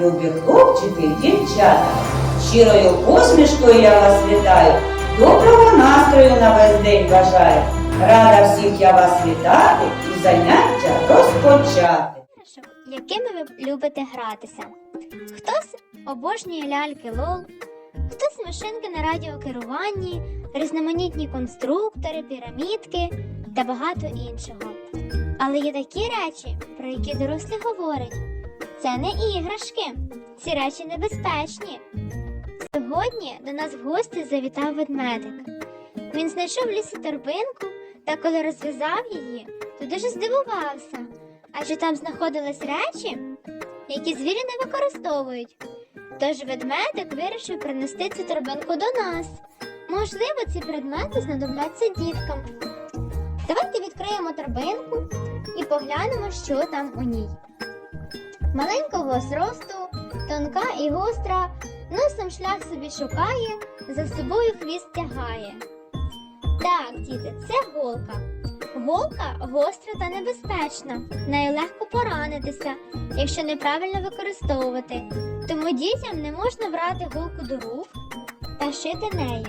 любі хлопчики й дівчата. Щирою посмішкою я вас вітаю, доброго настрою на весь день бажаю. Рада всіх я вас вітати і заняття розпочати. якими ви любите гратися. Хтось обожнює ляльки лол, хтось машинки на радіокеруванні, різноманітні конструктори, пірамідки та багато іншого. Але є такі речі, про які дорослі говорять. Це не іграшки, ці речі небезпечні. Сьогодні до нас в гості завітав ведмедик. Він знайшов в лісі торбинку та коли розв'язав її, то дуже здивувався адже там знаходились речі, які звірі не використовують. Тож ведмедик вирішив принести цю торбинку до нас. Можливо, ці предмети знадобляться діткам. Давайте відкриємо торбинку і поглянемо, що там у ній. Маленького зросту, тонка і гостра, носом шлях собі шукає, за собою хвіст тягає. Так, діти, це голка. Голка гостра та небезпечна. Нею легко поранитися, якщо неправильно використовувати. Тому дітям не можна брати голку до рук та шити нею.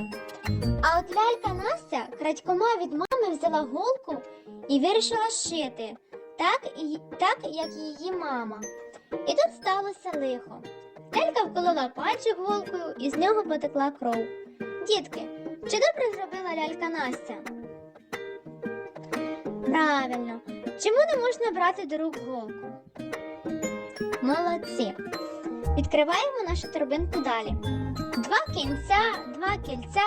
А от лялька Настя крадькома від мами взяла голку і вирішила шити, так, так як її мама. І тут сталося лихо. Лялька вколола пальчик голкою і з нього потекла кров. Дітки, чи добре зробила лялька Настя? Правильно. Чому не можна брати до рук голку? Молодці. Відкриваємо нашу торбинку далі. Два кінця, два кільця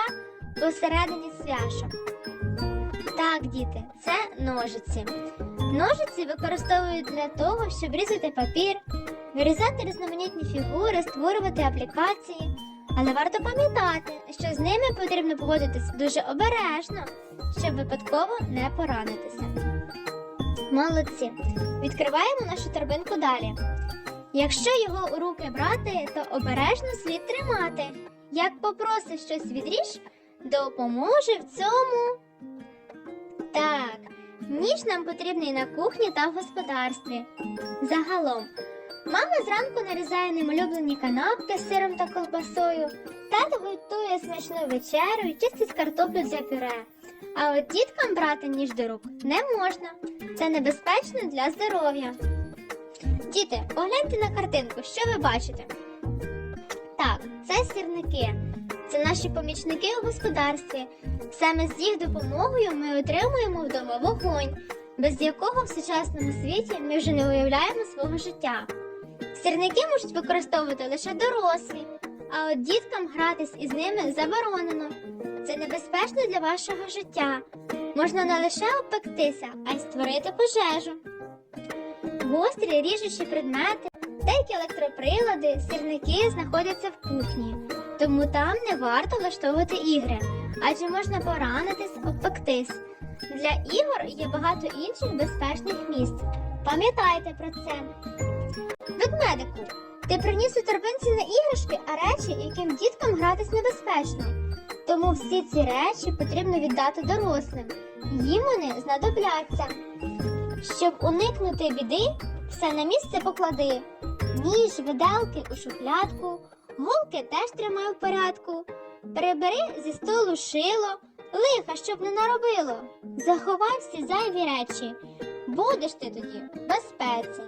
посередині цвяшок. Так, діти, це ножиці. Ножиці використовують для того, щоб різати папір, вирізати різноманітні фігури, створювати аплікації. Але варто пам'ятати, що з ними потрібно поводитись дуже обережно, щоб випадково не поранитися. Молодці. Відкриваємо нашу торбинку далі. Якщо його у руки брати, то обережно слід тримати. Як попросиш щось відріж, допоможе в цьому. Так, ніж нам потрібний на кухні та в господарстві. Загалом, мама зранку нарізає ним улюблені канапки з сиром та колбасою, тато готує смачну вечерю і чистить картоплю для пюре. А от діткам брати ніж до рук не можна. Це небезпечно для здоров'я. Діти, погляньте на картинку, що ви бачите? Так, це сірники. Це наші помічники у господарстві. Саме з їх допомогою ми отримуємо вдома вогонь, без якого в сучасному світі ми вже не уявляємо свого життя. Сірники можуть використовувати лише дорослі, а от діткам гратись із ними заборонено. Це небезпечно для вашого життя. Можна не лише обпектися, а й створити пожежу. Гострі ріжучі предмети, деякі електроприлади, сірники знаходяться в кухні, тому там не варто влаштовувати ігри, адже можна поранитись, обпектись. Для ігор є багато інших безпечних місць. Пам'ятайте про це. Ведмедику, ти приніс у торбинці не іграшки, а речі, яким діткам гратись небезпечно. Тому всі ці речі потрібно віддати дорослим. Їм вони знадобляться. Щоб уникнути біди, все на місце поклади. Ніж, виделки у шухлядку, голки теж тримай в порядку. Прибери зі столу шило, лиха, щоб не наробило. Заховай всі зайві речі. Будеш ти тоді в безпеці.